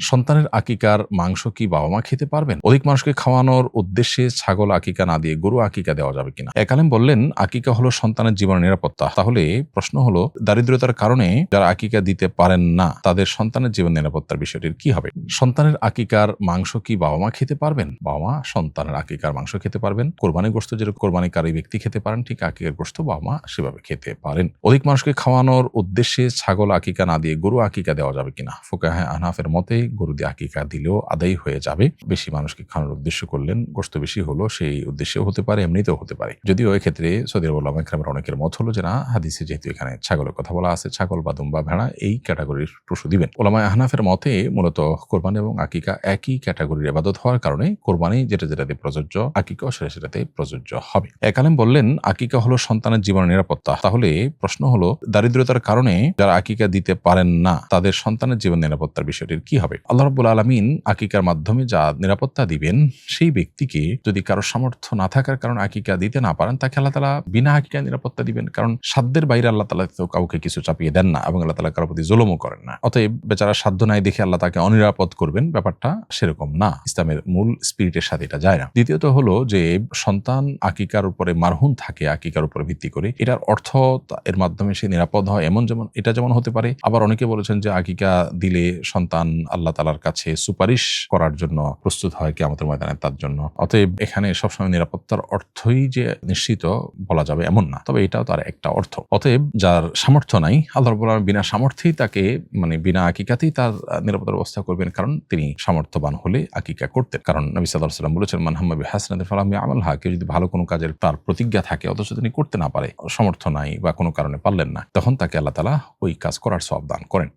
সন্তানের আকিকার মাংস কি বাবা মা খেতে পারবেন? অধিক মানুষকে খাওয়ানোর উদ্দেশ্যে ছাগল আকিকা না দিয়ে গরু আকিকা দেওয়া যাবে কিনা? একালেম বললেন, আকিকা হলো সন্তানের জীবনের নিরাপত্তা। তাহলে প্রশ্ন হলো, দারিদ্রতার কারণে যারা আকিকা দিতে পারেন না, তাদের সন্তানের জীবন নিরাপত্তার বিষয়টির কি হবে? সন্তানের আকিকার মাংস কি বাবা মা খেতে পারবেন? বাবা মা সন্তানের আকিকার মাংস খেতে পারবেন। কোরবানি গোস্ত যেরকম কোরবানিকারী ব্যক্তি খেতে পারেন, ঠিক আকিকার গোস্ত বাবা মা সেভাবে খেতে পারেন। অধিক মানুষকে খাওয়ানোর উদ্দেশ্যে ছাগল আকিকা না দিয়ে গরু আকিকা দেওয়া যাবে কিনা? ফোকাহে আহনাফের মতে গরু দিয়ে আকিকা দিলেও আদায় হয়ে যাবে। বেশি মানুষকে খাওয়ানোর উদ্দেশ্য করলেন, গোস্ত বেশি হলো, সেই উদ্দেশ্যেও হতে পারে, এমনিতেও হতে পারে। যদিও এক্ষেত্রে সৌদি আরব ওলামা ইকরামের অনেকের মত হলো যে, না, হাদিসে যেহেতু এখানে ছাগলের কথা বলা আছে, ছাগল বা দুম্বা ভেড়া এই ক্যাটাগরির পশু দিবেন। ওলামা আহনাফের মতে মূলত কোরবানি এবং আকিকা একই ক্যাটাগরির এবাদত হওয়ার কারণে কোরবানি যেটা যেটাতে প্রযোজ্য আকিকা সেটা সেটাতে প্রযোজ্য হবে। একালেম বললেন, আকিকা হলো সন্তানের জীবনের নিরাপত্তা। তাহলে প্রশ্ন হলো, দারিদ্রতার কারণে যারা আকিকা দিতে পারেন না, তাদের সন্তানের জীবন নিরাপত্তার বিষয়টির কি হবে? আল্লাহ রব্বুল আলমিন আকিকার মাধ্যমে যা নিরাপত্তা দিবেন, সেই ব্যক্তিকে যদি কারও সামর্থ্য না থাকার কারণে আকিকা দিতে না পারেন, তাকে আল্লাহ তালা বিনা আকিকা নিরাপত্তা দিবেন। কারণ সাধ্যের বাইরে আল্লাহ তালা তো কাউকে কিছু চাপিয়ে দেন না এবং আল্লাহ তালা কারও প্রতি জুলুমও করেন না। অতএব বেচারা সাধ্য নাই দেখে আল্লাহ তাকে অনিরাপদ করবেন, ব্যাপারটা সেরকম না। ইসলামের মূল স্পিরিটের সাথে এটা যায় না। দ্বিতীয়ত হলো যে সন্তান আকিকার উপরে মারহুন থাকে, আকিকার উপরে ভিত্তি করে। এটার অর্থ এর মাধ্যমে সে নিরাপদ হয়, এমন যেমন, এটা যেমন হতে পারে। আবার অনেকে বলেছেন যে আকিকা দিলে সন্তান আল্লাহ তালার কাছে সুপারিশ করার জন্য প্রস্তুত হয় কি আমাদের ময়দানে তার জন্য। অতএব এখানে সবসময় নিরাপত্তার অর্থই যে নিশ্চিত বলা যাবে এমন না। তবে এটাও তার একটা অর্থ। অতএব যার সামর্থ্য নাই, আল্লাহ রব্বুল বিনা সামর্থ্যেই তাকে মানে বিনা আকিকাতেই তার নিরাপত্তার ব্যবস্থা করবেন, কারণ তিনি সামর্থ্যবান হলে আকিকা করতেন। কারণ নবী সাল্লাহ সাল্লাম বলেছেন মানহাম্মাবি হাসনাদের ফালামি আমল হা কেউ যদি ভালো কোনো কাজের, তার প্রতিজ্ঞা থাকে, অথচ তিনি করতে না পারে সমর্থ নাই বা কোনো কারণে পারলেন না, তখন তাকে আল্লাহ তালা ওই কাজ করার সব দান করেন।